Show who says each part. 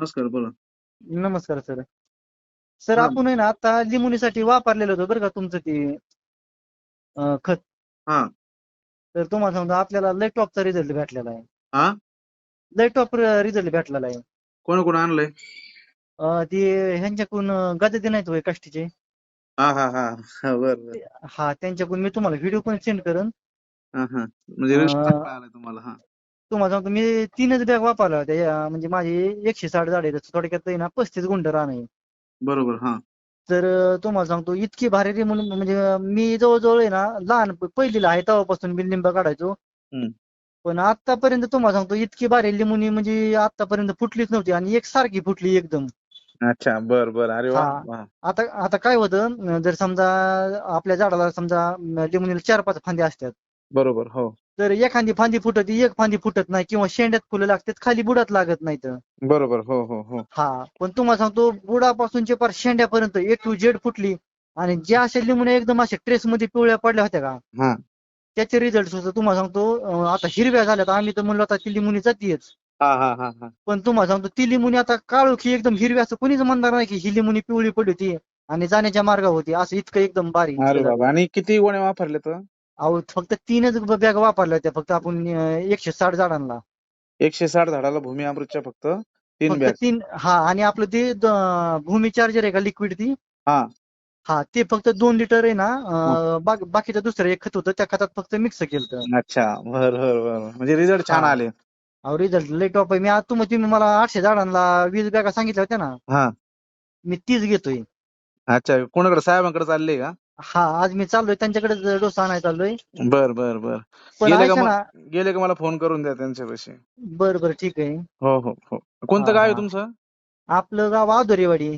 Speaker 1: नमस्कार बोला.
Speaker 2: नमस्कार सर. सर
Speaker 1: हा.
Speaker 2: आपण आहे ना आता लिमुनीसाठी वापरलेलं होतं बरं का तुमचं ते अं, खत.
Speaker 1: हा.
Speaker 2: तर तुम्हाला सांगतो आपल्याला लय टॉपचा रिझल्ट भेटलेला आहे.
Speaker 1: हा?
Speaker 2: लय टॉप रिझल्ट भेटलेला आहे.
Speaker 1: कोण कोण आणलंय?
Speaker 2: अं, ते ह्यांच्याकडून गदे नाहीत होय काष्टीचे.
Speaker 1: हा हा हा. हा बर बर.
Speaker 2: हा त्यांच्याकडून मी तुम्हाला व्हिडिओ पण सेंड करेन.
Speaker 1: हा हा. म्हणजे
Speaker 2: अं,
Speaker 1: रिस्क चांगला आलाय तुम्हाला हा.
Speaker 2: तुम्हाला सांगतो मी तीनच बॅग वापरल्या होत्या. या- म्हणजे माझी एकशे साठ झाड आहेत. थोडक्यात आहे ना पस्तीस गुंठ रान आहे.
Speaker 1: बरोबर हा.
Speaker 2: तर अं, तुम्हाला सांगतो इतकी भारी रे म्हणून म्हणजे अं, मी जवळजवळ आहे ना लहान पहिलीला आहे तेव्हापासून मी लिंब काढायचो.
Speaker 1: हम्म.
Speaker 2: पण आतापर्यंत तुम्हाला सांगतो इतकी भारी लिंबुनी म्हणजे आतापर्यंत फुटलीच नव्हती आणि एक सारखी फुटली एकदम.
Speaker 1: अच्छा बर बर. अरे वा
Speaker 2: हा.
Speaker 1: वा.
Speaker 2: आता आता काय होतं अं, जर समजा आपल्या झाडाला समजा अं, लिंबुनीला चार पाच फांद्या असतात.
Speaker 1: बरोबर हो.
Speaker 2: तर एखादी फांदी फुटत एक फांदी फुटत नाही किंवा शेंड्यात फुलं लागतात खाली बुडात लागत नाहीत
Speaker 1: बरोबर हो हो हो.
Speaker 2: हा पण तुम्हाला सांगतो बुडापासूनचे पार शेंड्यापर्यंत ए टू जेड फुटली आणि ज्या अशा लिंबुण्या एकदम अशा ट्रेस मध्ये पिवळ्या पडल्या होत्या का?
Speaker 1: हा.
Speaker 2: त्याचे रिझल्ट सुद्धा तुम्हाला सांगतो अं, आता हिरव्या झाल्यात आम्ही तर म्हणलो आता ती लिंबुनी जातीयच.
Speaker 1: हा हा हा हा.
Speaker 2: पण तुम्हाला सांगतो ती लिंबुनी आता काळोखी एकदम हिरवी असं कोणीच म्हणणार नाही की ही लिंबुनी पिवळी पडली होती आणि जाण्याच्या मार्गावर होती असं इतकं एकदम बारीक
Speaker 1: अरे बाबा आणि किती गोण्या वापरले तर
Speaker 2: अहो फक्त तीनच बॅग वापरल्या होत्या. फक्त आपण एकशे साठ झाडांना.
Speaker 1: एकशे साठ झाडाला भूमी अमृतच्या फक्त तीन
Speaker 2: फक्त
Speaker 1: बॅग.
Speaker 2: तीन हा आणि आपलं ते द- भूमी चार्जर आहे का लिक्विड ती?
Speaker 1: हा.
Speaker 2: हा ते फक्त दोन लिटर आहे ना अं, बाकीचं दुसरं एक खत होतं त्या खतात फक्त मिक्स केलं
Speaker 1: अच्छा बर बर बर. म्हणजे रिझल्ट छान
Speaker 2: हा.
Speaker 1: आले.
Speaker 2: अहो रिझल्ट लय टॉप आहे. मी आज तुम्ही तुम्ही मला आठशे झाडांना वीस बॅगा सांगितल्या होत्या ना.
Speaker 1: हा.
Speaker 2: मी तीच घेतोय.
Speaker 1: अच्छा कोणाकडे साहेबांकडे चालले का?
Speaker 2: हा आज मी चाललोय. त्यांच्याकडे डोसा आणायला चाललोय.
Speaker 1: बर बर बर.
Speaker 2: पण
Speaker 1: गेले का
Speaker 2: ऐका
Speaker 1: मग?
Speaker 2: ना.
Speaker 1: गेले का मला फोन करून द्या त्यांच्यापाशी?
Speaker 2: बर बर ठीक आहे.
Speaker 1: हो हो हो. कोणतं गाव आहे
Speaker 2: हा.
Speaker 1: तुमचं?
Speaker 2: आपलं गाव आदोरेवाडी